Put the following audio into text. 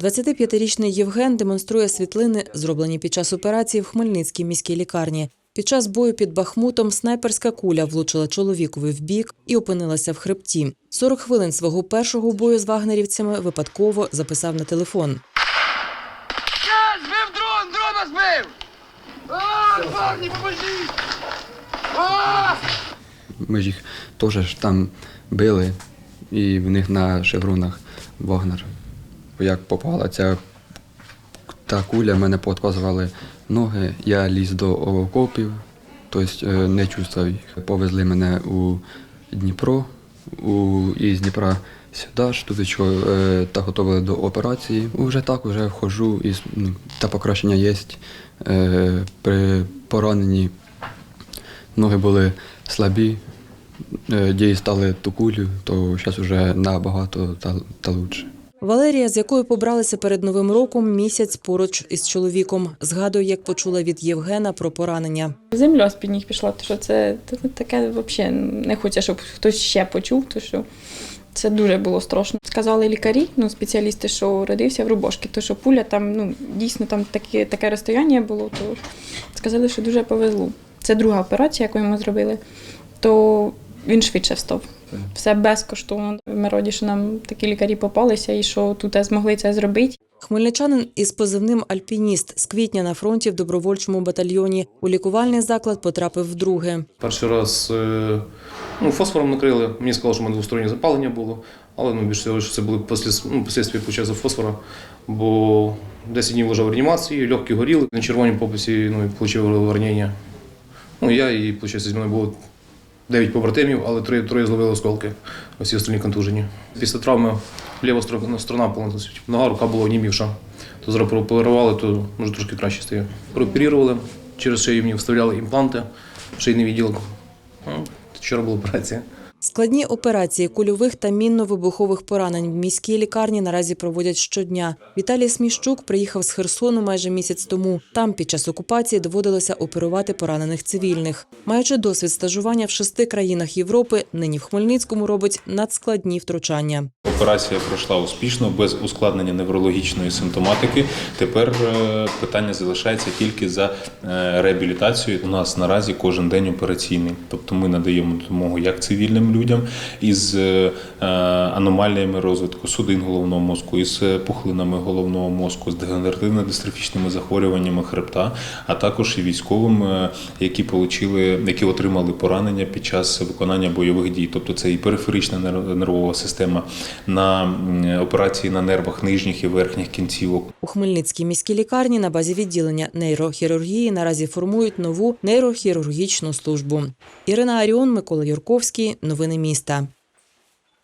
25-річний Євген демонструє світлини, зроблені під час операції в Хмельницькій міській лікарні. Під час бою під Бахмутом снайперська куля влучила чоловікові в бік і опинилася в хребті. 40 хвилин свого першого бою з вагнерівцями випадково записав на телефон. Я збив дрон, дрона збив! А, парні, поможіть! А! Ми ж їх теж там били, і в них на шевронах Вагнер. Як попала ця та куля, мене подказували ноги, я ліз до окопів, тобто е, не чувствував їх. Повезли мене у Дніпро, у, із Дніпра сюди ж, е, та готували до операції. Уже так вже входжу, і, ну, та покращення є. Е, при пораненні ноги були слабі, е, дістали ту кулю, то зараз вже набагато та, та лучше. Валерія, з якою побралися перед новим роком, місяць поруч із чоловіком. Згадує, як почула від Євгена про поранення. Земля з-під ніг пішла, то що це таке взагалі не хочеться, щоб хтось ще почув, то що це дуже було страшно. Сказали лікарі, ну спеціалісти, що родився в Рубошки, то що пуля там, ну дійсно там таке, таке розстояння було, то сказали, що дуже повезло. Це друга операція, яку йому зробили, то він швидше встав. Все безкоштовно. Ми раді, що нам такі лікарі попалися і що тут змогли це зробити. Хмельничанин із позивним Альпініст з квітня на фронті в добровольчому батальйоні. У лікувальний заклад потрапив вдруге. Перший раз е, ну, фосфором накрили. Мені сказали, що в мене двостороннє запалення було, але ну, більше всього, що це були ну, послідстві фосфора, бо 10 днів лежав в реанімації, легкі горіли, на червоному пописі ну, і отримав ранення. Ну, я і, виходить, зі мною було 9 побратимів, але троє, троє зловили осколки, Усі остальні контужені. Після травми ліва сторона, сторона повністю, нога, рука була онімівша. То зараз прооперували, то може трошки краще стає. Прооперували, через шию мені вставляли імпланти, шийний відділок. Ну, Вчора була операція. Складні операції кульових та мінно-вибухових поранень в міській лікарні наразі проводять щодня. Віталій Сміщук приїхав з Херсону майже місяць тому. Там під час окупації доводилося оперувати поранених цивільних. Маючи досвід стажування в шести країнах Європи, нині в Хмельницькому робить надскладні втручання. Операція пройшла успішно, без ускладнення неврологічної симптоматики. Тепер е, питання залишається тільки за е, реабілітацією. У нас наразі кожен день операційний, тобто ми надаємо допомогу як цивільним людям із е, е, аномаліями розвитку судин головного мозку, із е, пухлинами головного мозку, з дегенеративно-дистрофічними захворюваннями хребта, а також і військовим, які получили, які отримали поранення під час виконання бойових дій. Тобто це і периферична нер- нервова система на операції на нервах нижніх і верхніх кінцівок. У Хмельницькій міській лікарні на базі відділення нейрохірургії наразі формують нову нейрохірургічну службу. Ірина Аріон, Микола Юрковський. Новини міста.